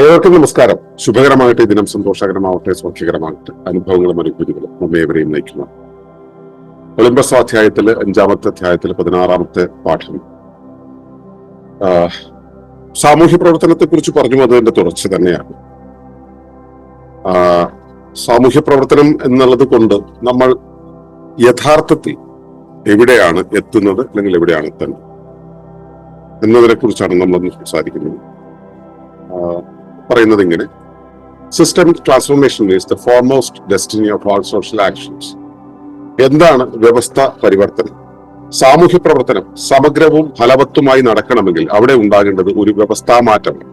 ഏവർക്കും നമസ്കാരം. ശുഭകരമാകട്ടെ ദിനം സന്തോഷകരമാവട്ടെ സൗഖ്യകരമാകട്ടെ അനുഭവങ്ങളും അനുഭൂതികളും നമ്മേവരെയും നയിക്കുന്നു ഒളിമ്പസ് അധ്യായത്തിൽ അഞ്ചാമത്തെ അധ്യായത്തിൽ പതിനാറാമത്തെ പാഠം. സാമൂഹ്യ പ്രവർത്തനത്തെ കുറിച്ച് പറഞ്ഞു അതിന്റെ തുടർച്ച തന്നെയാണ്. സാമൂഹ്യ പ്രവർത്തനം എന്നുള്ളത് കൊണ്ട് നമ്മൾ യഥാർത്ഥത്തിൽ എവിടെയാണ് എത്തുന്നത് അല്ലെങ്കിൽ എവിടെയാണ് എത്തേണ്ടത്? എന്നതിനെ കുറിച്ചാണ് നമ്മളൊന്ന് സംസാരിക്കുന്നത്. പറയുന്നത് ഇങ്ങനെ. Systemic transformation is the foremost destiny of all social actions എന്താണ് വ്യവസ്ഥ പരിവർത്തനം? സാമൂഹ്യ പ്രവർത്തനം സമഗ്രവും ഫലവത്തുമായി നടക്കണമെങ്കിൽ അവിടെ ഉണ്ടാകേണ്ടത് ഒരു വ്യവസ്ഥാ മാറ്റമാണ്.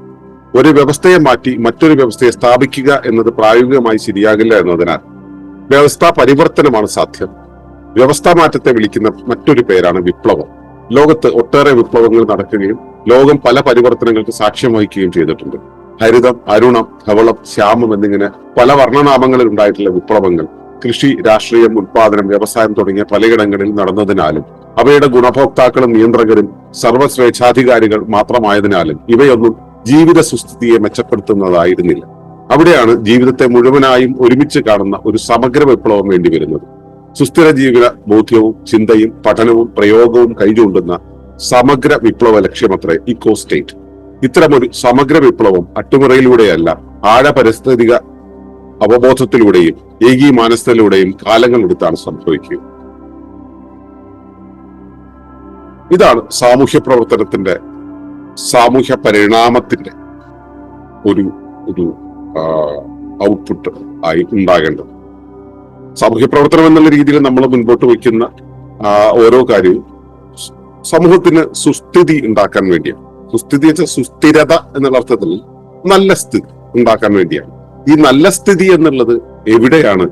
ഒരു വ്യവസ്ഥയെ മാറ്റി മറ്റൊരു വ്യവസ്ഥയെ സ്ഥാപിക്കുക എന്നത് പ്രായോഗികമായി ശരിയാകില്ല എന്നതിനാൽ വ്യവസ്ഥാ പരിവർത്തനമാണ് സാധ്യം. വ്യവസ്ഥാ മാറ്റത്തെ വിളിക്കുന്ന മറ്റൊരു പേരാണ് വിപ്ലവം. ലോകത്ത് ഒട്ടേറെ വിപ്ലവങ്ങൾ നടക്കുകയും ലോകം പല പരിവർത്തനങ്ങൾക്ക് സാക്ഷ്യം വഹിക്കുകയും ചെയ്തിട്ടുണ്ട്. ഹരിതം അരുണം ധവളം ശ്യാമം എന്നിങ്ങനെ പല വർണനാമങ്ങളിൽ ഉണ്ടായിട്ടുള്ള വിപ്ലവങ്ങൾ. കൃഷി രാഷ്ട്രീയം ഉത്പാദനം വ്യവസായം തുടങ്ങിയ പലയിടങ്ങളിൽ നടന്നതിനാലും അവയുടെ ഗുണഭോക്താക്കളും നിയന്ത്രകരും സർവശ്രേച്ഛാധികാരികൾ മാത്രമായതിനാലും ഇവയൊന്നും ജീവിത സുസ്ഥിതിയെ മെച്ചപ്പെടുത്തുന്നതായിരുന്നില്ല. അവിടെയാണ് ജീവിതത്തെ മുഴുവനായും ഒരുമിച്ച് കാണുന്ന ഒരു സമഗ്ര വിപ്ലവം വേണ്ടി വരുന്നത്. സുസ്ഥിര ജീവിത ബോധ്യവും ചിന്തയും പഠനവും പ്രയോഗവും കൈചൂണ്ടുന്ന സമഗ്ര വിപ്ലവ ലക്ഷ്യമത്രേ ഇക്കോ സ്റ്റേറ്റ്. ഇത്തരമൊരു സമഗ്ര വിപ്ലവം അട്ടിമുറയിലൂടെയല്ല ആഴ പരിസ്ഥിതിക അവബോധത്തിലൂടെയും കാലങ്ങൾ എടുത്താണ് സംഭവിക്കുക. ഇതാണ് സാമൂഹ്യ പ്രവർത്തനത്തിന്റെ സാമൂഹ്യ പരിണാമത്തിന്റെ ഒരു ഒരു ഔട്ട്പുട്ട് ആയി ഉണ്ടാകേണ്ടത്. സാമൂഹ്യ പ്രവർത്തനം എന്നുള്ള രീതിയിൽ നമ്മൾ മുൻപോട്ട് വയ്ക്കുന്ന ഓരോ കാര്യവും സമൂഹത്തിന് സുസ്ഥിതി ഉണ്ടാക്കാൻ വേണ്ടിയാണ്. സുസ്ഥിതി സുസ്ഥിരത എന്നുള്ള അർത്ഥത്തിൽ നല്ല സ്ഥിതി ഉണ്ടാക്കാൻ വേണ്ടിയാണ്. ഈ നല്ല സ്ഥിതി എന്നുള്ളത് എവിടെയാണ്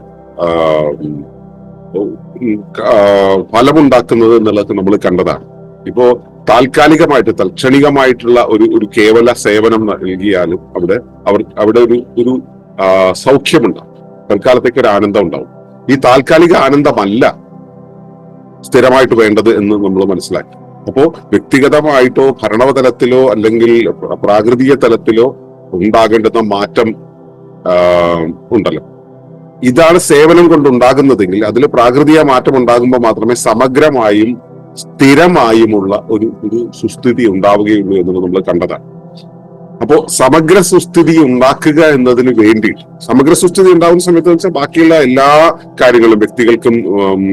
ഫലമുണ്ടാക്കുന്നത് എന്നുള്ളത് നമ്മൾ കണ്ടതാണ്. ഇപ്പോ താൽക്കാലികമായിട്ട് തൽക്ഷണികമായിട്ടുള്ള ഒരു ഒരു കേവല സേവനം നൽകിയാലും അവിടെ അവർ അവിടെ ഒരു ഒരു സൗഖ്യമുണ്ടാവും. തൽക്കാലത്തേക്ക് ഒരു ആനന്ദം ഉണ്ടാവും. ഈ താൽക്കാലിക ആനന്ദമല്ല സ്ഥിരമായിട്ട് വേണ്ടത് എന്ന് നമ്മൾ മനസ്സിലാക്കി. അപ്പോ വ്യക്തിഗതമായിട്ടോ ഭരണതലത്തിലോ അല്ലെങ്കിൽ പ്ര- പ്രാകൃതിക തലത്തിലോ ഉണ്ടാകേണ്ടുന്ന മാറ്റം ഉണ്ടല്ലോ. ഇതാണ് സേവനം കൊണ്ട് ഉണ്ടാകുന്നതെങ്കിൽ അതിൽ പ്രാകൃതിക മാറ്റം ഉണ്ടാകുമ്പോൾ മാത്രമേ സമഗ്രമായും സ്ഥിരമായുമുള്ള ഒരു ഒരു സുസ്ഥിതി ഉണ്ടാവുകയുള്ളൂ എന്നുള്ളത് നമ്മൾ കണ്ടതാണ്. അപ്പോ സമഗ്ര സുസ്ഥിതി ഉണ്ടാക്കുക എന്നതിന് വേണ്ടി സമഗ്ര സുസ്ഥിതി ഉണ്ടാകുന്ന സമയത്ത് വെച്ചാൽ ബാക്കിയുള്ള എല്ലാ കാര്യങ്ങളും വ്യക്തികൾക്കും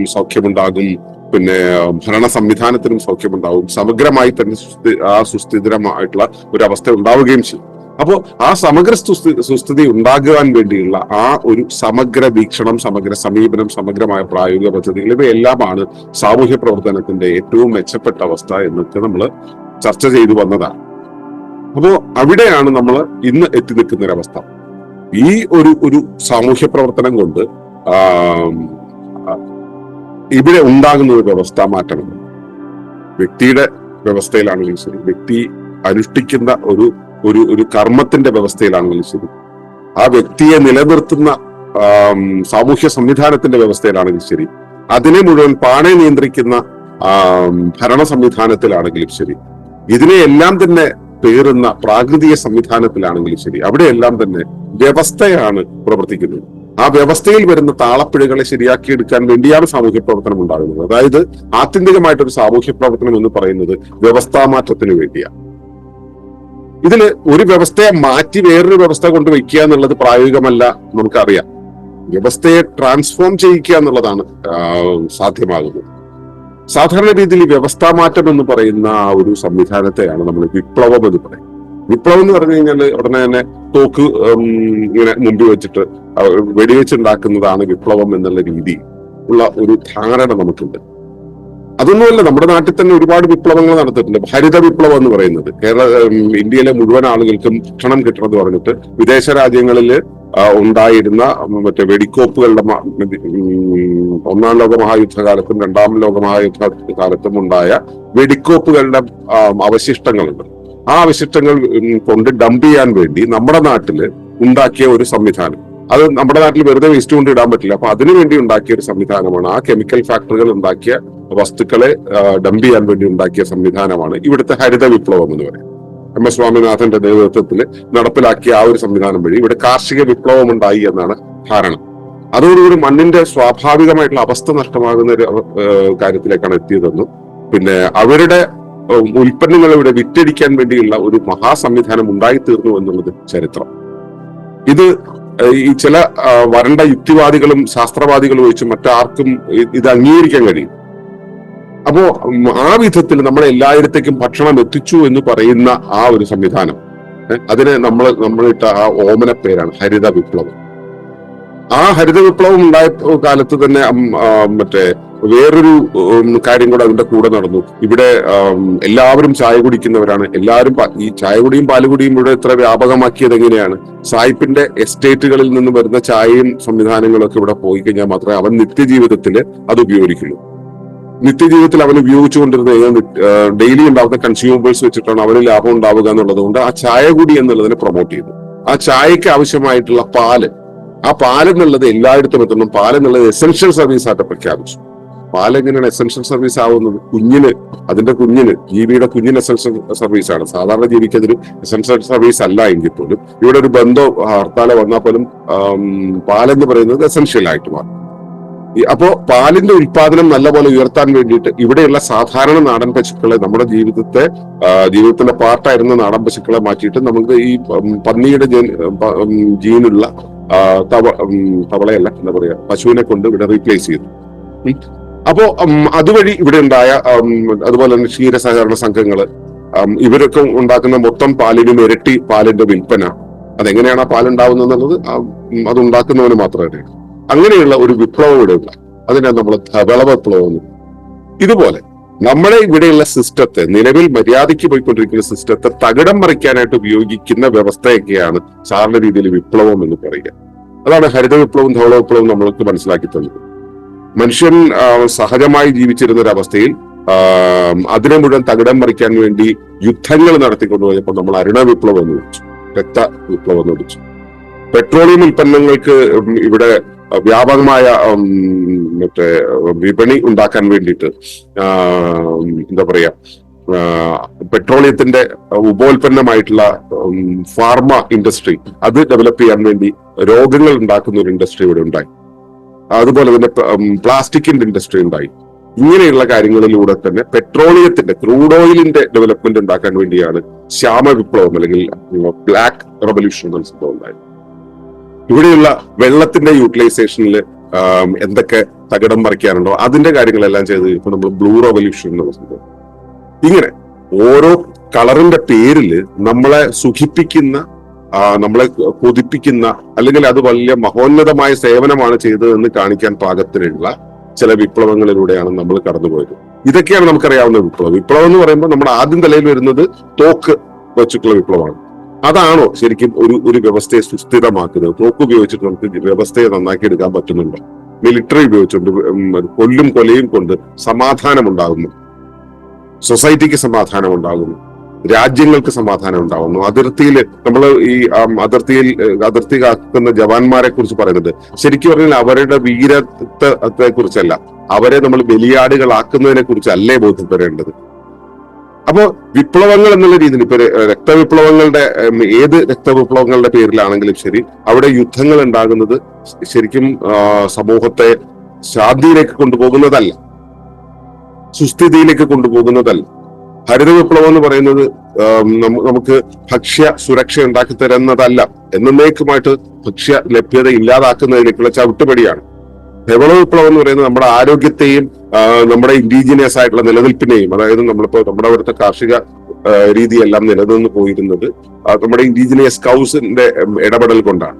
സൗഖ്യമുണ്ടാകും പിന്നെ ഭരണ സംവിധാനത്തിനും സൗഖ്യമുണ്ടാവും. സമഗ്രമായി തന്നെ ആ സുസ്ഥിരമായിട്ടുള്ള ഒരു അവസ്ഥ ഉണ്ടാവുകയും ചെയ്യും. അപ്പോ ആ സമഗ്ര സുസ്ഥി സുസ്ഥിതി ഉണ്ടാകുവാൻ വേണ്ടിയുള്ള ആ ഒരു സമഗ്ര വീക്ഷണം സമഗ്ര സമീപനം സമഗ്രമായ പ്രായോഗിക പദ്ധതികൾ ഇവയെല്ലാമാണ് സാമൂഹ്യ പ്രവർത്തനത്തിന്റെ ഏറ്റവും മെച്ചപ്പെട്ട അവസ്ഥ എന്നൊക്കെ നമ്മൾ ചർച്ച ചെയ്തു വന്നതാണ്. അപ്പോ അവിടെയാണ് നമ്മൾ ഇന്ന് എത്തി നിൽക്കുന്ന ഒരവസ്ഥ ഈ ഒരു ഒരു സാമൂഹ്യ പ്രവർത്തനം കൊണ്ട് ഇവിടെ ഉണ്ടാകുന്ന ഒരു വ്യവസ്ഥ മാറ്റണം വ്യക്തിയുടെ വ്യവസ്ഥയിലാണെങ്കിലും ശരി വ്യക്തി അനുഷ്ഠിക്കുന്ന ഒരു ഒരു ഒരു കർമ്മത്തിന്റെ വ്യവസ്ഥയിലാണെങ്കിലും ശരി ആ വ്യക്തിയെ നിലനിർത്തുന്ന സാമൂഹ്യ സംവിധാനത്തിന്റെ വ്യവസ്ഥയിലാണെങ്കിലും ശരി അതിനെ മുഴുവൻ പാണെ നിയന്ത്രിക്കുന്ന ഭരണ സംവിധാനത്തിലാണെങ്കിലും ശരി ഇതിനെയെല്ലാം തന്നെ പേറുന്ന പ്രാകൃതിക സംവിധാനത്തിലാണെങ്കിലും ശരി അവിടെയെല്ലാം തന്നെ വ്യവസ്ഥയാണ് പ്രവർത്തിക്കുന്നത്. ആ വ്യവസ്ഥയിൽ വരുന്ന താളപ്പിഴകളെ ശരിയാക്കി ശരിയാക്കിയെടുക്കാൻ വേണ്ടിയാണ് സാമൂഹ്യ പ്രവർത്തനം ഉണ്ടാകുന്നത്. അതായത് ആത്യന്തികമായിട്ടൊരു സാമൂഹ്യ പ്രവർത്തനം എന്ന് പറയുന്നത് വ്യവസ്ഥാ മാറ്റത്തിന് വേണ്ടിയാണ്. ഇതിൽ ഒരു വ്യവസ്ഥയെ മാറ്റി വേറൊരു വ്യവസ്ഥ കൊണ്ട് വയ്ക്കുക എന്നുള്ളത് പ്രായോഗികമല്ല നമുക്കറിയാം. വ്യവസ്ഥയെ ട്രാൻസ്ഫോം ചെയ്യിക്കുക എന്നുള്ളതാണ് സാധ്യമാകുന്നത്. സാധാരണ രീതിയിൽ വ്യവസ്ഥാ മാറ്റം എന്ന് പറയുന്ന ആ ഒരു സംവിധാനത്തെയാണ് നമ്മൾ വിപ്ലവം എന്ന് പറയുന്നത്. വിപ്ലവം എന്ന് പറഞ്ഞു കഴിഞ്ഞാൽ ഉടനെ തന്നെ തോക്ക് ഇങ്ങനെ മുമ്പിൽ വെച്ചിട്ട് വെടിവെച്ചുണ്ടാക്കുന്നതാണ് വിപ്ലവം എന്നുള്ള രീതി ഉള്ള ഒരു ധാരണ നമുക്കുണ്ട്. അതൊന്നുമല്ല നമ്മുടെ നാട്ടിൽ തന്നെ ഒരുപാട് വിപ്ലവങ്ങൾ നടത്തിയിട്ടുണ്ട് ഹരിത വിപ്ലവം എന്ന് പറയുന്നത്. കേരള ഇന്ത്യയിലെ മുഴുവൻ ആളുകൾക്കും ഭക്ഷണം കിട്ടണം എന്ന് പറഞ്ഞിട്ട് വിദേശ രാജ്യങ്ങളിൽ ഉണ്ടായിരുന്ന മറ്റേ വെടിക്കോപ്പുകളുടെ ഒന്നാം ലോക മഹായുദ്ധകാലത്തും രണ്ടാം ലോക മഹായുദ്ധ കാലത്തും ഉണ്ടായ വെടിക്കോപ്പുകളുടെ അവശിഷ്ടങ്ങളുണ്ട്. ആ അവശിഷ്ടങ്ങൾ കൊണ്ട് ഡംപ് ചെയ്യാൻ വേണ്ടി നമ്മുടെ നാട്ടിൽ ഉണ്ടാക്കിയ ഒരു സംവിധാനം. അത് നമ്മുടെ നാട്ടിൽ വെറുതെ വേസ്റ്റ് കൊണ്ട് ഇടാൻ പറ്റില്ല. അപ്പൊ അതിനുവേണ്ടി ഉണ്ടാക്കിയ ഒരു സംവിധാനമാണ്. ആ കെമിക്കൽ ഫാക്ടറികൾ ഉണ്ടാക്കിയ വസ്തുക്കളെ ഡംപ് ചെയ്യാൻ വേണ്ടി ഉണ്ടാക്കിയ സംവിധാനമാണ് ഇവിടുത്തെ ഹരിത വിപ്ലവം എന്ന് പറയും എം. എസ്. സ്വാമിനാഥന്റെ നേതൃത്വത്തിൽ നടപ്പിലാക്കിയ ആ ഒരു സംവിധാനം വഴി ഇവിടെ കാർഷിക വിപ്ലവം ഉണ്ടായി എന്നാണ് ധാരണ. അതോടുകൂടി മണ്ണിന്റെ സ്വാഭാവികമായിട്ടുള്ള അവസ്ഥ നഷ്ടമാകുന്ന ഒരു കാര്യത്തിലേക്കാണ് എത്തിയതെന്നും പിന്നെ അവരുടെ ഉൽപ്പന്നങ്ങൾ ഇവിടെ വിറ്റഴിക്കാൻ വേണ്ടിയുള്ള ഒരു മഹാസംവിധാനം ഉണ്ടായിത്തീർന്നു എന്നുള്ളത് ചരിത്രം. ഇത് ഈ ചില വരണ്ട യുക്തിവാദികളും ശാസ്ത്രവാദികളും ഒഴിച്ച് മറ്റാർക്കും ഇത് അംഗീകരിക്കാൻ കഴിയും. അപ്പോ ആ വിധത്തിൽ നമ്മളെ എല്ലായിടത്തേക്കും ഭക്ഷണം എത്തിച്ചു എന്ന് പറയുന്ന ആ ഒരു സംവിധാനം അതിനെ നമ്മൾ നമ്മളിട്ട ആ ഓമന പേരാണ് ഹരിത വിപ്ലവം ആ ഹരിത വിപ്ലവം ഉണ്ടായ കാലത്ത് തന്നെ മറ്റേ വേറൊരു കാര്യം കൂടെ അതിന്റെ കൂടെ നടന്നു. ഇവിടെ എല്ലാവരും ചായ കുടിക്കുന്നവരാണ്. എല്ലാവരും ഈ ഈ ചായകുടിയും പാലുകുടിയും ഇവിടെ ഇത്ര വ്യാപകമാക്കിയത് എങ്ങനെയാണ്? സായിപ്പിന്റെ എസ്റ്റേറ്റുകളിൽ നിന്ന് വരുന്ന ചായയും സംവിധാനങ്ങളൊക്കെ ഇവിടെ പോയി കഴിഞ്ഞാൽ മാത്രമേ അവൻ നിത്യജീവിതത്തിൽ അത് ഉപയോഗിക്കുള്ളൂ. നിത്യജീവിതത്തിൽ അവൻ ഉപയോഗിച്ചുകൊണ്ടിരുന്ന ഡെയിലി ഉണ്ടാകുന്ന കൺസ്യൂമേഴ്സ് വെച്ചിട്ടാണ് അവന് ലാഭം ഉണ്ടാവുക എന്നുള്ളത് കൊണ്ട് ആ ചായ കൂടി എന്നുള്ളതിനെ പ്രൊമോട്ട് ചെയ്തു. ആ ചായക്ക് ആവശ്യമായിട്ടുള്ള പാൽ. ആ പാലെന്നുള്ളത് എല്ലായിടത്തും എത്തണം. പാലെന്നുള്ളത് എസെൻഷ്യൽ സർവീസ് ആയിട്ട് പ്രഖ്യാപിച്ചു. പാൽ എങ്ങനെയാണ് എസെൻഷ്യൽ സർവീസ് ആവുന്നത്? കുഞ്ഞിന് അതിന്റെ കുഞ്ഞിന് ജീവിയുടെ കുഞ്ഞിന് എസെൻഷ്യൽ സർവീസ് ആണ്. സാധാരണ ജീവിക്ക് അതൊരു എസെൻഷ്യൽ സർവീസ് അല്ല എങ്കിൽ പോലും ഇവിടെ ഒരു ബന്ധോ ഹർത്താലോ വന്നാൽ പോലും പാലെന്ന് പറയുന്നത് എസെൻഷ്യൽ ആയിട്ട് മാറും. അപ്പോ പാലിന്റെ ഉൽപാദനം നല്ലപോലെ ഉയർത്താൻ വേണ്ടിയിട്ട് ഇവിടെയുള്ള സാധാരണ നാടൻ പശുക്കളെ നമ്മുടെ ജീവിതത്തെ ജീവിതത്തിന്റെ പാർട്ടായിരുന്ന നാടൻ പശുക്കളെ മാറ്റിയിട്ട് നമുക്ക് ഈ പന്നിയുടെ ജീനുള്ള തവ തവളയല്ല എന്താ പറയാ പശുവിനെ കൊണ്ട് ഇവിടെ റീപ്ലേസ് ചെയ്തു. അപ്പോ അതുവഴി ഇവിടെ ഉണ്ടായ അതുപോലെ തന്നെ ക്ഷീര സഹകരണ സംഘങ്ങൾ ഇവരൊക്കെ ഉണ്ടാക്കുന്ന മൊത്തം പാലിനും ഇരട്ടി പാലിന്റെ വിൽപ്പന. അതെങ്ങനെയാണ് ആ പാലുണ്ടാവുന്നത് എന്നുള്ളത് അതുണ്ടാക്കുന്നവന് മാത്രമേ അങ്ങനെയുള്ള ഒരു വിപ്ലവം ഇവിടെ ഉണ്ട്. അതിനെ നമ്മൾ ധവള വിപ്ലവം. ഇതുപോലെ നമ്മളെ ഇവിടെയുള്ള സിസ്റ്റത്തെ നിലവിൽ മര്യാദയ്ക്ക് പോയിക്കൊണ്ടിരിക്കുന്ന സിസ്റ്റത്തെ തകിടം മറിക്കാനായിട്ട് ഉപയോഗിക്കുന്ന വ്യവസ്ഥയൊക്കെയാണ് സാധാരണ രീതിയിൽ വിപ്ലവം എന്ന് പറയുക. അതാണ് ഹരിത വിപ്ലവം ധവള വിപ്ലവം നമ്മൾക്ക് മനസ്സിലാക്കി തന്നത്. മനുഷ്യൻ സഹജമായി ജീവിച്ചിരുന്ന ഒരു അവസ്ഥയിൽ അതിനെ മുഴുവൻ തകിടം മറിക്കാൻ വേണ്ടി യുദ്ധങ്ങൾ നടത്തിക്കൊണ്ടുപോയപ്പോൾ നമ്മൾ അരുണ വിപ്ലവം എന്ന് വിളിച്ചു. രക്ത വിപ്ലവം എന്ന് വിളിച്ചു. പെട്രോളിയം ഉൽപ്പന്നങ്ങൾക്ക് ഇവിടെ വ്യാപകമായ മറ്റേ വിപണി ഉണ്ടാക്കാൻ വേണ്ടിയിട്ട് എന്താ പറയാ പെട്രോളിയത്തിന്റെ ഉപോൽപ്പന്നമായിട്ടുള്ള ഫാർമ ഇൻഡസ്ട്രി അത് ഡെവലപ്പ് ചെയ്യാൻ വേണ്ടി രോഗങ്ങൾ ഉണ്ടാക്കുന്ന ഒരു ഇൻഡസ്ട്രി ഇവിടെ ഉണ്ടായി. അതുപോലെ തന്നെ പ്ലാസ്റ്റിക്കിന്റെ ഇൻഡസ്ട്രി ഉണ്ടായി. ഇങ്ങനെയുള്ള കാര്യങ്ങളിലൂടെ തന്നെ പെട്രോളിയത്തിന്റെ ക്രൂഡ് ഓയിലിന്റെ ഡെവലപ്മെന്റ് ഉണ്ടാക്കാൻ വേണ്ടിയാണ് ശ്യാമ വിപ്ലവം അല്ലെങ്കിൽ ബ്ലാക്ക് റെവല്യൂഷൻ എന്ന സംഭവം ഉണ്ടായത്. ഇവിടെയുള്ള വെള്ളത്തിന്റെ യൂട്ടിലൈസേഷനിൽ എന്തൊക്കെ തകിടം മറിക്കാനുണ്ടോ അതിന്റെ കാര്യങ്ങളെല്ലാം ചെയ്ത് ഇപ്പൊ നമ്മൾ ബ്ലൂ റെവല്യൂഷൻ എന്നുള്ള സംഭവം ഇങ്ങനെ ഓരോ കളറിന്റെ പേരിൽ നമ്മളെ സുഖിപ്പിക്കുന്ന നമ്മളെ കൊതിപ്പിക്കുന്ന അല്ലെങ്കിൽ അത് വലിയ മഹോന്നതമായ സേവനമാണ് ചെയ്തതെന്ന് കാണിക്കാൻ പാകത്തിലുള്ള ചില വിപ്ലവങ്ങളിലൂടെയാണ് നമ്മൾ കടന്നുപോയത്. ഇതൊക്കെയാണ് നമുക്കറിയാവുന്ന വിപ്ലവം. വിപ്ലവം എന്ന് പറയുമ്പോൾ നമ്മുടെ ആദ്യം തലയിൽ വരുന്നത് തോക്ക് വെച്ചിട്ടുള്ള വിപ്ലവമാണ്. അതാണോ ശരിക്കും ഒരു ഒരു വ്യവസ്ഥയെ സുസ്ഥിരമാക്കുന്നത്? തോക്ക് ഉപയോഗിച്ചിട്ട് നമുക്ക് വ്യവസ്ഥയെ നന്നാക്കി എടുക്കാൻ പറ്റുന്നുണ്ടോ? മിലിറ്ററി ഉപയോഗിച്ചുകൊണ്ട് കൊല്ലും കൊലയും കൊണ്ട് സമാധാനം ഉണ്ടാകുന്നു സൊസൈറ്റിക്ക് സമാധാനം ഉണ്ടാകുന്നു രാജ്യങ്ങൾക്ക് സമാധാനം ഉണ്ടാവുന്നു. അതിർത്തിയിൽ നമ്മൾ ഈ അതിർത്തിയിൽ അതിർത്തി കാക്കുന്ന ജവാന്മാരെ കുറിച്ച് പറയുന്നത് ശരിക്കും പറഞ്ഞാൽ അവരുടെ വീരത്തെ കുറിച്ചല്ല അവരെ നമ്മൾ ബലിയാടുകളാക്കുന്നതിനെ കുറിച്ചല്ലേ ബോധ്യപ്പെടേണ്ടത്. അപ്പോ വിപ്ലവങ്ങൾ എന്നുള്ള രീതിയിൽ ഇപ്പൊ രക്തവിപ്ലവങ്ങളുടെ ഏത് രക്തവിപ്ലവങ്ങളുടെ പേരിലാണെങ്കിലും ശരി അവിടെ യുദ്ധങ്ങൾ ഉണ്ടാകുന്നത് ശരിക്കും സമൂഹത്തെ ശാന്തിയിലേക്ക് കൊണ്ടുപോകുന്നതല്ല. സുസ്ഥിതിയിലേക്ക് കൊണ്ടുപോകുന്നതല്ല. ഹരിത വിപ്ലവം എന്ന് പറയുന്നത് നമുക്ക് ഭക്ഷ്യ സുരക്ഷ ഉണ്ടാക്കി തരുന്നതല്ല. എന്നേക്കുമായിട്ട് ഭക്ഷ്യ ലഭ്യത ഇല്ലാതാക്കുന്നതിലേക്കുള്ള ചവിട്ടുപടിയാണ്. ഹെവള വിപ്ലവം എന്ന് പറയുന്നത് നമ്മുടെ ആരോഗ്യത്തെയും നമ്മുടെ ഇൻഡിജിനിയസ് ആയിട്ടുള്ള നിലനിൽപ്പിനെയും അതായത് നമ്മളിപ്പോ നമ്മുടെ അവിടുത്തെ കാർഷിക രീതിയെല്ലാം നിലനിന്ന് പോയിരുന്നത് നമ്മുടെ ഇൻഡിജിനിയസ് കൗസിന്റെ ഇടപെടൽ കൊണ്ടാണ്.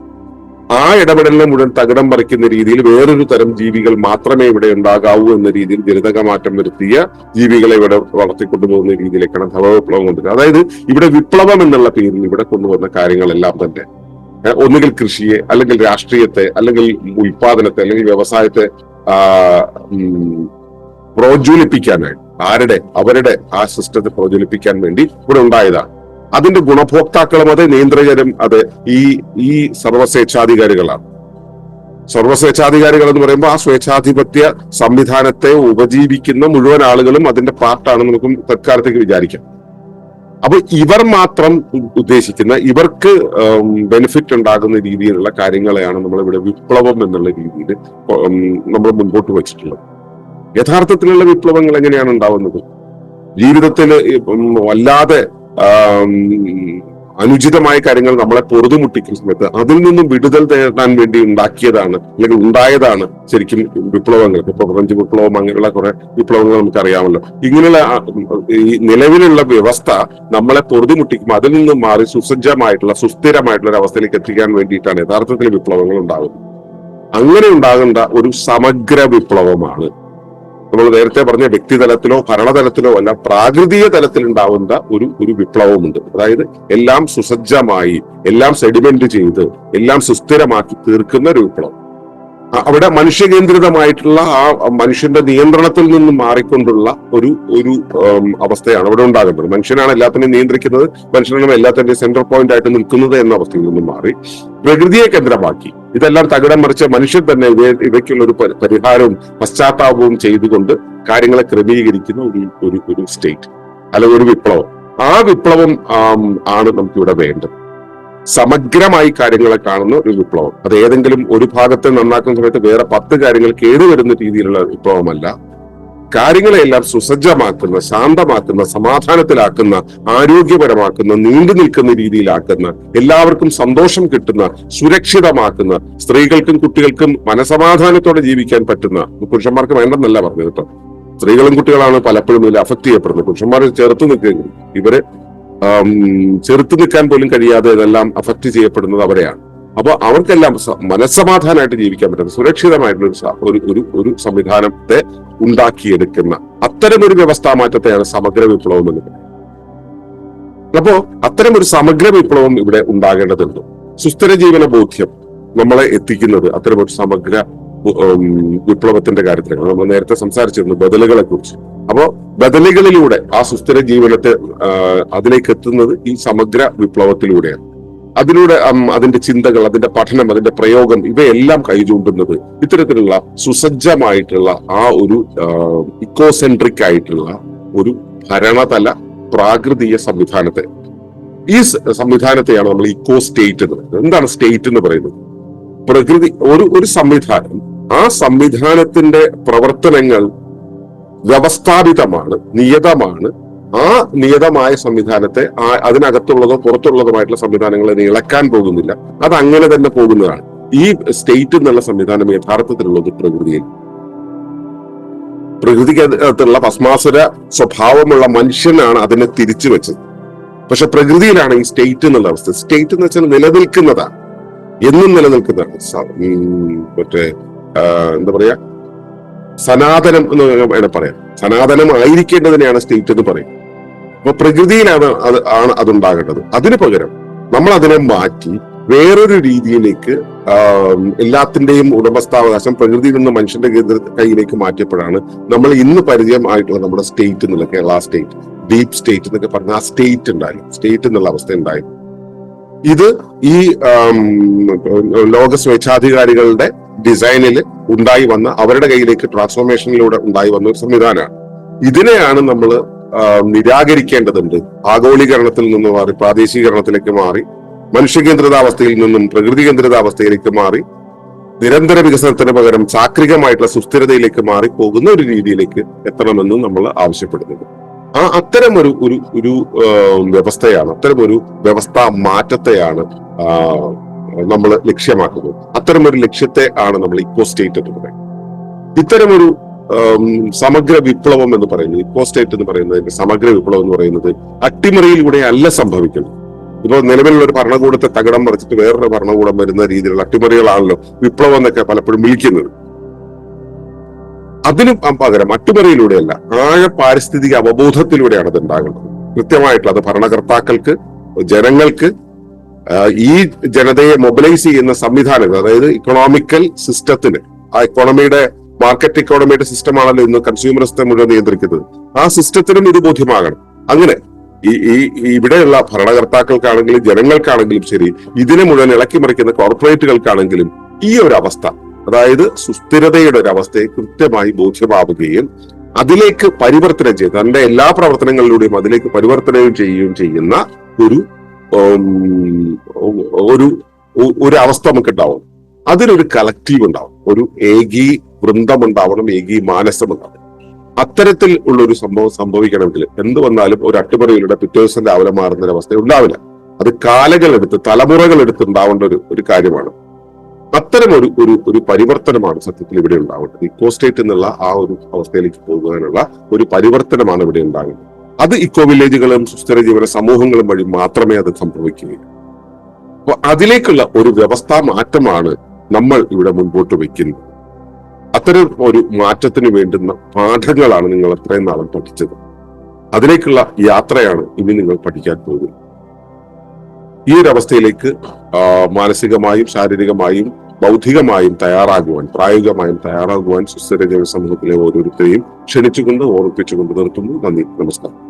ആ ഇടപെടലിനെ മുഴുവൻ തകിടം പറിക്കുന്ന രീതിയിൽ വേറൊരു തരം ജീവികൾ മാത്രമേ ഇവിടെ ഉണ്ടാകാവൂ എന്ന രീതിയിൽ ജനിതക മാറ്റം വരുത്തിയ ജീവികളെ ഇവിടെ വളർത്തിക്കൊണ്ടുപോകുന്ന രീതിയിലേക്കാണ് ധവവിപ്ലവം കൊണ്ടുവരുന്നത്. അതായത് ഇവിടെ വിപ്ലവം എന്നുള്ള പേരിൽ ഇവിടെ കൊണ്ടുവന്ന കാര്യങ്ങളെല്ലാം തന്നെ ഒന്നുകിൽ കൃഷിയെ അല്ലെങ്കിൽ രാഷ്ട്രീയത്തെ അല്ലെങ്കിൽ ഉൽപാദനത്തെ അല്ലെങ്കിൽ വ്യവസായത്തെ പ്രോജ്വലിപ്പിക്കാനായിട്ട് ആരുടെ അവരുടെ ആ സിസ്റ്റത്തെ പ്രോജ്വലിപ്പിക്കാൻ വേണ്ടി ഇവിടെ ഉണ്ടായതാണ്. അതിന്റെ ഗുണഭോക്താക്കളും അതെ നിയന്ത്രകരും അതെ ഈ ഈ സർവസ്വേച്ഛാധികാരികളാണ്. സർവസ്വേച്ഛാധികാരികൾ എന്ന് പറയുമ്പോൾ ആ സ്വേച്ഛാധിപത്യ സംവിധാനത്തെ ഉപജീവിക്കുന്ന മുഴുവൻ ആളുകളും അതിന്റെ പാർട്ടാണ് നമുക്ക് തൽക്കാലത്തേക്ക് വിചാരിക്കാം. അപ്പൊ ഇവർ മാത്രം ഉദ്ദേശിക്കുന്ന ഇവർക്ക് ബെനിഫിറ്റ് ഉണ്ടാകുന്ന രീതിയിലുള്ള കാര്യങ്ങളെയാണ് നമ്മളിവിടെ വിപ്ലവം എന്നുള്ള രീതിയിൽ നമ്മൾ മുൻപോട്ട് വെച്ചിട്ടുള്ളത്. യഥാർത്ഥത്തിലുള്ള വിപ്ലവങ്ങൾ എങ്ങനെയാണ് ഉണ്ടാവുന്നത്? ജീവിതത്തിൽ വല്ലാതെ അനുചിതമായ കാര്യങ്ങൾ നമ്മളെ പൊറുതുമുട്ടിക്കുന്ന സമയത്ത് അതിൽ നിന്നും വിടുതൽ തേടാൻ വേണ്ടി ഉണ്ടാക്കിയതാണ് അല്ലെങ്കിൽ ഉണ്ടായതാണ് ശരിക്കും വിപ്ലവങ്ങൾ. ഇപ്പൊ ഫ്രഞ്ച് വിപ്ലവം അങ്ങനെയുള്ള കുറെ വിപ്ലവങ്ങൾ നമുക്കറിയാമല്ലോ. ഇങ്ങനെയുള്ള ഈ നിലവിലുള്ള വ്യവസ്ഥ നമ്മളെ പൊറുതുമുട്ടിക്കുമ്പോൾ അതിൽ നിന്നും മാറി സുസജ്ജമായിട്ടുള്ള സുസ്ഥിരമായിട്ടുള്ള ഒരു അവസ്ഥയിലേക്ക് എത്തിക്കാൻ വേണ്ടിയിട്ടാണ് യഥാർത്ഥത്തിൽ വിപ്ലവങ്ങൾ ഉണ്ടാകുന്നത്. അങ്ങനെ ഉണ്ടാകേണ്ട ഒരു സമഗ്ര വിപ്ലവമാണ് നമ്മൾ നേരത്തെ പറഞ്ഞ വ്യക്തിതലത്തിലോ ഭരണതലത്തിലോ അല്ല പ്രാകൃതിക തലത്തിലുണ്ടാവുന്ന ഒരു ഒരു വിപ്ലവമുണ്ട്. അതായത് എല്ലാം സുസജ്ജമായി എല്ലാം സെഡിമെന്റ് ചെയ്ത് എല്ലാം സുസ്ഥിരമാക്കി തീർക്കുന്ന ഒരു വിപ്ലവം. അ- മനുഷ്യ മനുഷ്യകേന്ദ്രിതമായിട്ടുള്ള ആ മനുഷ്യന്റെ നിയന്ത്രണത്തിൽ നിന്നും മാറിക്കൊണ്ടുള്ള ഒരു ഒരു അവസ്ഥയാണ് അവിടെ ഉണ്ടാകുന്നത്. മനുഷ്യനാണ് എല്ലാത്തിനെയും നിയന്ത്രിക്കുന്നത് മനുഷ്യനാണ് എല്ലാത്തിന്റെ സെന്റർ പോയിന്റ് ആയിട്ട് നിൽക്കുന്നത് എന്ന അവസ്ഥയിൽ നിന്നും മാറി പ്രകൃതിയെ കേന്ദ്രമാക്കി. ഇതെല്ലാം തകിടം മറിച്ച് മനുഷ്യൻ തന്നെ ഇവ ഇവയ്ക്കുള്ള ഒരു പരിഹാരവും പശ്ചാത്താപവും ചെയ്തുകൊണ്ട് കാര്യങ്ങളെ ക്രമീകരിക്കുന്ന ഒരു ഒരു ഒരു സ്റ്റേറ്റ് അല്ലെങ്കിൽ ഒരു വിപ്ലവം. ആ വിപ്ലവം ആണ് നമുക്കിവിടെ വേണ്ടത്. സമഗ്രമായി കാര്യങ്ങളെ കാണുന്ന ഒരു വിപ്ലവം. അത് ഏതെങ്കിലും ഒരു ഭാഗത്തെ നന്നാക്കുന്ന സമയത്ത് വേറെ പത്ത് കാര്യങ്ങൾ കേടുവരുന്ന രീതിയിലുള്ള വിപ്ലവമല്ല. കാര്യങ്ങളെല്ലാം സുസജ്ജമാക്കുന്ന ശാന്തമാക്കുന്ന സമാധാനത്തിലാക്കുന്ന ആരോഗ്യപരമാക്കുന്ന നീണ്ടു നിൽക്കുന്ന രീതിയിലാക്കുന്ന എല്ലാവർക്കും സന്തോഷം കിട്ടുന്ന സുരക്ഷിതമാക്കുന്ന സ്ത്രീകൾക്കും കുട്ടികൾക്കും മനസമാധാനത്തോടെ ജീവിക്കാൻ പറ്റുന്ന പുരുഷന്മാർക്ക് വേണ്ടെന്നല്ല പറഞ്ഞത് കേട്ടോ. സ്ത്രീകളും കുട്ടികളാണ് പലപ്പോഴും ഇതിൽ അഫക്ട് ചെയ്യപ്പെടുന്നത്. പുരുഷന്മാർ ചേർത്ത് നിൽക്കുകയും ഇവർ ചെറുത്തു നിൽക്കാൻ പോലും കഴിയാതെ ഇതെല്ലാം അഫക്ട് ചെയ്യപ്പെടുന്നത് അവരെയാണ്. അപ്പൊ അവർക്കെല്ലാം മനസ്സമാധാനമായിട്ട് ജീവിക്കാൻ പറ്റുന്ന സുരക്ഷിതമായിട്ടുള്ള ഒരു ഒരു സംവിധാനത്തെ ഉണ്ടാക്കിയെടുക്കുന്ന അത്തരം ഒരു വ്യവസ്ഥാ മാറ്റത്തെയാണ് സമഗ്ര വിപ്ലവം എന്ന് പറയുന്നത്. അപ്പോ അത്തരം ഒരു സമഗ്ര വിപ്ലവം ഇവിടെ ഉണ്ടാകേണ്ടതുണ്ട്. സുസ്ഥിര ജീവന ബോധ്യം നമ്മളെ എത്തിക്കുന്നത് അത്തരം ഒരു സമഗ്ര വിപ്ലവത്തിന്റെ കാര്യത്തിലാണ്. നമ്മൾ നേരത്തെ സംസാരിച്ചിരുന്നു ബദലുകളെ കുറിച്ച് അപ്പോ ബദലുകളിലൂടെ ആ സുസ്ഥിര ജീവനത്തെ അതിലേക്ക് എത്തുന്നത് ഈ സമഗ്ര വിപ്ലവത്തിലൂടെയാണ്. അതിലൂടെ അതിന്റെ ചിന്തകൾ അതിന്റെ പഠനം അതിന്റെ പ്രയോഗം ഇവയെല്ലാം കൈചൂണ്ടുന്നത് ഇത്തരത്തിലുള്ള സുസജ്ജമായിട്ടുള്ള ആ ഒരു ഇക്കോസെൻട്രിക് ആയിട്ടുള്ള ഒരു ഭരണതല പ്രാകൃതിക സംവിധാനത്തെ. ഈ സംവിധാനത്തെയാണ് നമ്മൾ ഇക്കോ സ്റ്റേറ്റ് എന്ന് പറയുന്നത്. എന്താണ് സ്റ്റേറ്റ് എന്ന് പറയുന്നത്? പ്രകൃതി ഒരു ഒരു സംവിധാനം. ആ സംവിധാനത്തിന്റെ പ്രവർത്തനങ്ങൾ വ്യവസ്ഥാപിതമാണ് നിയതമാണ്. ആ നിയതമായ സംവിധാനത്തെ അതിനകത്തുള്ളതോ പുറത്തുള്ളതുമായിട്ടുള്ള സംവിധാനങ്ങളെ ഇളക്കാൻ പോകുന്നില്ല. അത് അങ്ങനെ തന്നെ പോകുന്നതാണ്. ഈ സ്റ്റേറ്റ് എന്നുള്ള സംവിധാനം യഥാർത്ഥത്തിലുള്ളത് പ്രകൃതിയിൽ. പ്രകൃതിക്കകത്തുള്ള ഭസ്മാസുര സ്വഭാവമുള്ള മനുഷ്യനാണ് അതിനെ തിരിച്ചു വെച്ചത്. പക്ഷെ പ്രകൃതിയിലാണ് ഈ സ്റ്റേറ്റ് എന്നുള്ള അവസ്ഥ. സ്റ്റേറ്റ് എന്ന് വെച്ചാൽ നിലനിൽക്കുന്നതാണ്. എന്നും നിലനിൽക്കുന്നതാണ്. മറ്റേ എന്താ പറയാ? സനാതനം എന്ന് വേണം പറയാം സനാതനം ആയിരിക്കേണ്ടതിനെയാണ് സ്റ്റേറ്റ് എന്ന് പറയും അപ്പൊ പ്രകൃതിയിലാണ് അത് ആണ് അതുണ്ടാകേണ്ടത്. അതിനു പകരം നമ്മൾ അതിനെ മാറ്റി വേറൊരു രീതിയിലേക്ക് എല്ലാത്തിന്റെയും ഉടമസ്ഥാവകാശം പ്രകൃതിയിൽ നിന്ന് മനുഷ്യന്റെ കേന്ദ്ര കയ്യിലേക്ക് മാറ്റിയപ്പോഴാണ് നമ്മൾ ഇന്ന് പരിചയമായിട്ടുള്ള നമ്മുടെ സ്റ്റേറ്റ് എന്നുള്ള കേരള സ്റ്റേറ്റ് ഡീപ് സ്റ്റേറ്റ് എന്നൊക്കെ പറഞ്ഞ ആ സ്റ്റേറ്റ് ഉണ്ടായി. സ്റ്റേറ്റ് എന്നുള്ള അവസ്ഥ ഉണ്ടായി. ഇത് ഈ ലോക സ്വേച്ഛാധികാരികളുടെ ഡിസൈനിൽ ഉണ്ടായി വന്ന അവരുടെ കയ്യിലേക്ക് ട്രാൻസ്ഫോർമേഷനിലൂടെ ഉണ്ടായി വന്ന ഒരു സംവിധാനമാണ്. ഇതിനെയാണ് നമ്മൾ നിരാകരിക്കേണ്ടതുണ്ട്. ആഗോളീകരണത്തിൽ നിന്ന് മാറി പ്രാദേശികീകരണത്തിലേക്ക് മാറി മനുഷ്യകേന്ദ്രിതാവസ്ഥയിൽ നിന്നും പ്രകൃതി കേന്ദ്രിതാവസ്ഥയിലേക്ക് മാറി നിരന്തര വികസനത്തിന് പകരം ചാക്രികമായിട്ടുള്ള സുസ്ഥിരതയിലേക്ക് മാറി പോകുന്ന ഒരു രീതിയിലേക്ക് എത്തണമെന്ന് നമ്മൾ ആവശ്യപ്പെടുന്നത് ആ അത്തരം ഒരു ഒരു വ്യവസ്ഥയാണ് അത്തരം ഒരു വ്യവസ്ഥാ മാറ്റത്തെയാണ് നമ്മൾ ലക്ഷ്യമാക്കുന്നത്. അത്തരമൊരു ലക്ഷ്യത്തെ ആണ് നമ്മൾ ഇക്കോ സ്റ്റേറ്റ് എന്ന് പറയുന്നത്. ഇത്തരമൊരു സമഗ്ര വിപ്ലവം എന്ന് പറയുന്നത് ഇക്കോ സ്റ്റേറ്റ് എന്ന് പറയുന്നതിന്റെ സമഗ്ര വിപ്ലവം എന്ന് പറയുന്നത് അട്ടിമറിയിലൂടെ അല്ല സംഭവിക്കുന്നത്. ഇപ്പൊ നിലവിലുള്ള ഒരു ഭരണകൂടത്തെ തകിടം മറിച്ചിട്ട് വേറൊരു ഭരണകൂടം വരുന്ന രീതിയിലുള്ള അട്ടിമറികളാണല്ലോ വിപ്ലവം എന്നൊക്കെ പലപ്പോഴും വിളിക്കുന്നത്. അതിനും പകരം അട്ടിമറിയിലൂടെയല്ല ആഴ പാരിസ്ഥിതിക അവബോധത്തിലൂടെയാണ് അത് ഉണ്ടാകുന്നത്. കൃത്യമായിട്ടുള്ള അത് ഭരണകർത്താക്കൾക്ക് ജനങ്ങൾക്ക് ഈ ജനതയെ മൊബിലൈസ് ചെയ്യുന്ന സംവിധാനങ്ങൾ അതായത് ഇക്കണോമിക്കൽ സിസ്റ്റത്തിന് ആ ഇക്കോണമിയുടെ മാർക്കറ്റ് ഇക്കോണമിയുടെ സിസ്റ്റമാണല്ലോ ഇന്ന് കൺസ്യൂമറിസ്റ്റം മുഴുവൻ നിയന്ത്രിക്കുന്നത്. ആ സിസ്റ്റത്തിനും ഇത് ബോധ്യമാകണം. അങ്ങനെ ഈ ഈ ഇവിടെയുള്ള ഭരണകർത്താക്കൾക്കാണെങ്കിലും ജനങ്ങൾക്കാണെങ്കിലും ശരി ഇതിനെ മുഴുവൻ ഇളക്കി മറിക്കുന്ന കോർപ്പറേറ്റുകൾക്കാണെങ്കിലും ഈ ഒരു അവസ്ഥ അതായത് സുസ്ഥിരതയുടെ ഒരു അവസ്ഥയെ കൃത്യമായി ബോധ്യമാവുകയും അതിലേക്ക് പരിവർത്തനം ചെയ്ത് തന്റെ എല്ലാ പ്രവർത്തനങ്ങളിലൂടെയും അതിലേക്ക് പരിവർത്തനം ചെയ്യുകയും ചെയ്യുന്ന ഒരു ഒരു ഒരു അവസ്ഥ നമുക്ക് ഉണ്ടാവും അതിനൊരു കളക്റ്റീവ് ഉണ്ടാവും. ഒരു ഏകീ വൃന്ദം ഉണ്ടാവണം ഏകീ മാനസം ഉണ്ടാവണം അത്തരത്തിൽ ഉള്ള ഒരു സംഭവം സംഭവിക്കണമെങ്കിൽ എന്ത് വന്നാലും ഒരു അട്ടിമറിയിലൂടെ പിറ്റേ ദിവസം രാവിലെ മാറുന്ന ഒരു അവസ്ഥ ഉണ്ടാവില്ല. അത് കാലങ്ങളെടുത്ത് തലമുറകൾ എടുത്ത് ഉണ്ടാവേണ്ട ഒരു ഒരു കാര്യമാണ്. അത്തരം ഒരു ഒരു ഒരു പരിവർത്തനമാണ് സത്യത്തിൽ ഇവിടെ ഉണ്ടാവേണ്ടത്. ഇക്കോ സ്റ്റേറ്റ് എന്നുള്ള ആ ഒരു അവസ്ഥയിലേക്ക് പോകുവാനുള്ള ഒരു പരിവർത്തനമാണ് ഇവിടെ ഉണ്ടാകുന്നത് അത് ഇക്കോ വില്ലേജുകളും സുസ്ഥിര ജീവന സമൂഹങ്ങളും വഴി മാത്രമേ അത് സംഭവിക്കുകയുള്ളൂ അപ്പൊ അതിലേക്കുള്ള ഒരു വ്യവസ്ഥാ മാറ്റമാണ് നമ്മൾ ഇവിടെ മുൻപോട്ട് വയ്ക്കുന്നത് അത്തരം ഒരു മാറ്റത്തിന് വേണ്ടുന്ന പാഠങ്ങളാണ് നിങ്ങൾ അത്രയും നാളും പഠിച്ചത്. അതിലേക്കുള്ള യാത്രയാണ് ഇനി നിങ്ങൾ പഠിക്കാൻ പോകുന്നത്. ഈ അവസ്ഥയിലേക്ക് മാനസികമായും ശാരീരികമായും ബൗദ്ധികമായും തയ്യാറാകുവാൻ പ്രായോഗികമായും തയ്യാറാകുവാൻ സുസ്ഥിര ജീവിത സമൂഹത്തിലെ ഓരോരുത്തരെയും ക്ഷണിച്ചുകൊണ്ട് ഓർപ്പിച്ചുകൊണ്ട് നിർത്തുന്നു. നന്ദി. നമസ്കാരം.